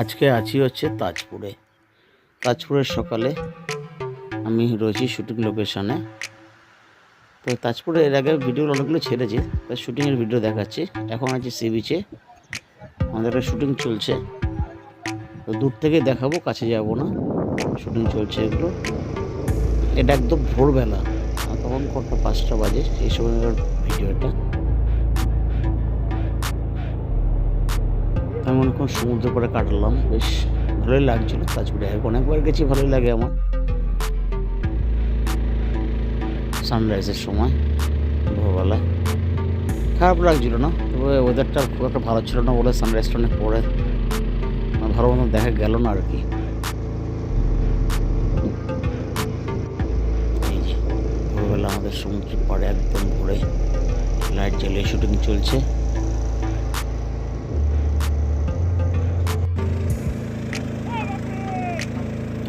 আজকে আছি হচ্ছে তাজপুরে। তাজপুরের সকালে আমি রয়েছি শুটিং লোকেশনে। তো তাজপুরে এর আগে ভিডিও অনেকগুলো ছেড়েছি তার শুটিংয়ের ভিডিও দেখাচ্ছি। এখন আছি সি বিচে আমাদের একটা শুটিং চলছে। তো দূর থেকে দেখাবো, কাছে যাব না। শুটিং চলছে এগুলো। এটা একদম ভোরবেলা তখন কটা পাঁচটা বাজে এই সময়কার ভিডিওটা আমি অনেকক্ষণ সমুদ্র পাড়ে কাটালাম, বেশ ভালোই লাগছিল, তাজপুরে অনেকবার গেছি, ভালোই লাগে আমার। সানরাইজের সময় ভোরবেলা খারাপ লাগছিল না, তবে ওয়েদারটা খুব একটা ভালো ছিল না বলে সানরাইজটা অনেক পরে ভালো মতো দেখা গেল না আর কি। এই যে ভোরবেলা আমাদের সমুদ্রের পাড়ে একদম ভোরে লাইট জ্বালিয়ে শুটিং চলছে।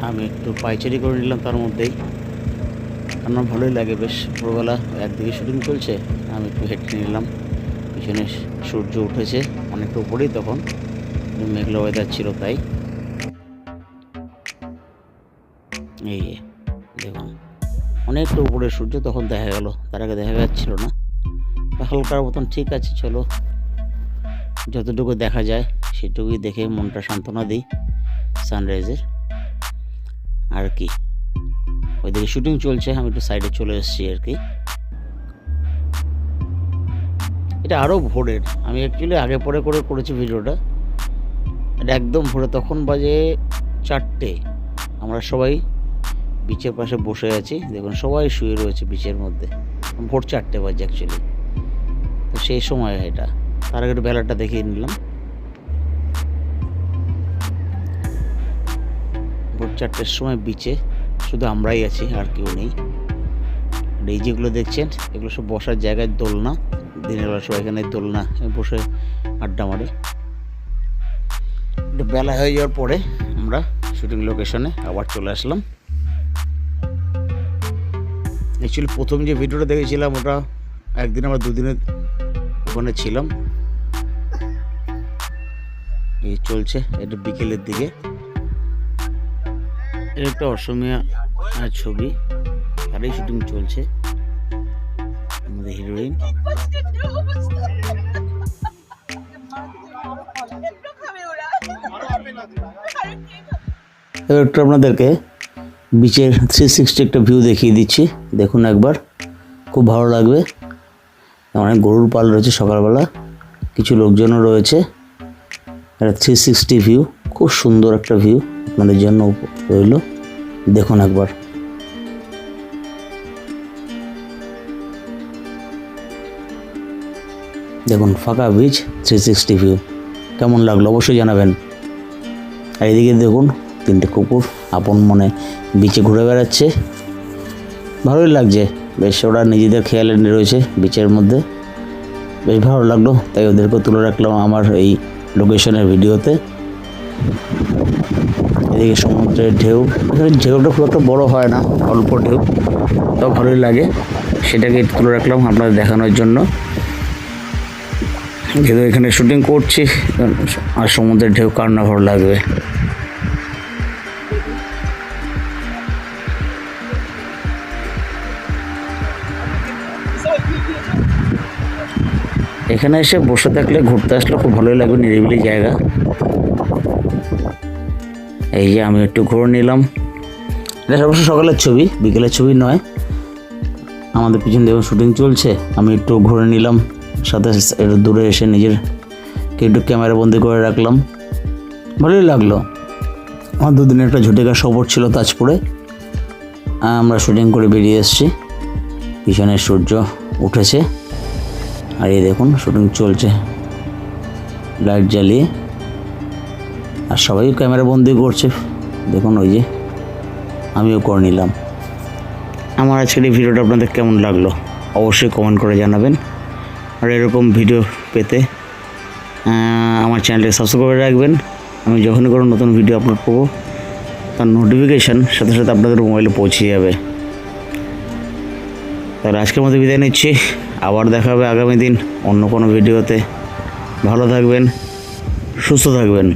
আমি একটু পাইচারি করে নিলাম তার মধ্যেই। আমার ভালোই লাগে বেশ, ভোরবেলা একদিকে শুটিং চলছে, আমি একটু হেঁটে নিলাম। পিছনে সূর্য উঠেছে, অনেকটা উপরেই তখন মেঘলা ওয়েদার ছিল তাই। এই দেখুন, অনেকটা উপরে সূর্য তখন দেখা গেল, তার আগে দেখা যাচ্ছিল না। হালকার মতন ঠিক আছে, চলো। যতটুকু দেখা যায়, সেটুকুই দেখে মনটা সান্ত্বনা দিই সানরাইজের আর কি। ওইদিকে শুটিং চলছে, আমি একটু সাইডে চলে এসেছি আর কি। এটা আরও ভোরের। আমি অ্যাকচুয়ালি আগে পরে করে করেছি ভিডিওটা এটা একদম ভোরে, তখন বাজে চারটে। আমরা সবাই বিচের পাশে বসে আছি। দেখুন, সবাই শুয়ে রয়েছে বিচের মধ্যে। ভোর চারটে বাজে অ্যাকচুয়ালি তো সেই সময় এটা। তার আগে একটু বেলাটা দেখিয়ে নিলাম। ভোর চারটের সময় বিচে শুধু আমরাই আছি, আর কেউ নেই। এই যেগুলো দেখছেন, এগুলো সব বসার জায়গায় দোলনা। দিনের বেলা সবাই এখানে দোলনা বসে আড্ডা মারে। একটু বেলা হয়ে যাওয়ার পরে আমরা শুটিং লোকেশনে আবার চলে আসলাম। অ্যাকচুয়ালি প্রথম যে ভিডিওটা দেখেছিলাম, ওটা একদিন আমরা দুদিনের ওখানে ছিলাম। এই চলছে, এটা বিকেলের দিকে। এটা একটা অসমিয়া ছবি। তারই শুটিং চলছে। আমাদের হিরোইন একটু আপনাদেরকে বিচের থ্রি সিক্সটি একটা ভিউ দেখিয়ে দিচ্ছি। দেখুন একবার, খুব ভালো লাগবে। অনেক গরুর পাল রয়েছে সকালবেলা, কিছু লোকজনও রয়েছে। একটা থ্রি সিক্সটি ভিউ খুব সুন্দর একটা ভিউ আপনাদের জন্য রইল। দেখুন একবার। দেখুন, ফাঁকা বিচ থ্রি সিক্সটি ভিউ কেমন লাগল অবশ্যই জানাবেন। আর এদিকে দেখুন, তিনটে কুকুর আপন মনে বিচে ঘুরে বেড়াচ্ছে। ভালোই লাগছে। বেশ, ওরা নিজেদের খেয়ালে রয়েছে বিচের মধ্যে। বেশ ভালো লাগল, তাই ওদেরকে তুলে রাখলাম আমার এই লোকেশনের ভিডিওতে এদিকে সমুদ্রের ঢেউ। এখানে ঢেউটা খুব একটা বড় হয় না, অল্প ঢেউ। তাও ভালোই লাগে। সেটাকে তুলে রাখলাম আপনাদের দেখানোর জন্য। যেহেতু এখানে শুটিং করছি, আর সমুদ্রের ঢেউ কার না ভালো লাগবে। এখানে এসে বসে থাকলে, ঘুরতে আসলে খুব ভালোই লাগবে, নিরিবিলি জায়গা। এই যে আমি একটু ঘুরে নিলাম। এটা অবশ্য সকালের ছবি, বিকেলের ছবি নয়। আমাদের পিছন দেখুন শুটিং চলছে। আমি একটু ঘুরে নিলাম, সাথে একটু দূরে এসে নিজের একটু ক্যামেরা বন্দি করে রাখলাম। ভালোই লাগল। আমার দুদিনের একটা ঝুটেকা সফর ছিল তাজপুরে। আমরা শুটিং করে বেরিয়ে এসেছি। পিছনে সূর্য উঠেছে। আর এই দেখুন শুটিং চলছে। লাইট জ্বালিয়ে। আর সবাই ক্যামেরা বন্দি করছে। দেখুন ওই যে, আমিও করে নিলাম। আমার আজকের এই ভিডিওটা আপনাদের কেমন লাগল? অবশ্যই কমেন্ট করে জানাবেন। আর এরকম ভিডিও পেতে আমার চ্যানেলটি সাবস্ক্রাইব করে রাখবেন। আমি যখনই কোনো নতুন ভিডিও আপলোড করব, তার নোটিফিকেশান সাথে সাথে আপনাদের মোবাইলে পৌঁছে যাবে। তাহলে আজকের মতো বিদায় নিচ্ছি। আবার দেখা হবে আগামী দিন অন্য কোনো ভিডিওতে ভালো থাকবেন, সুস্থ থাকবেন।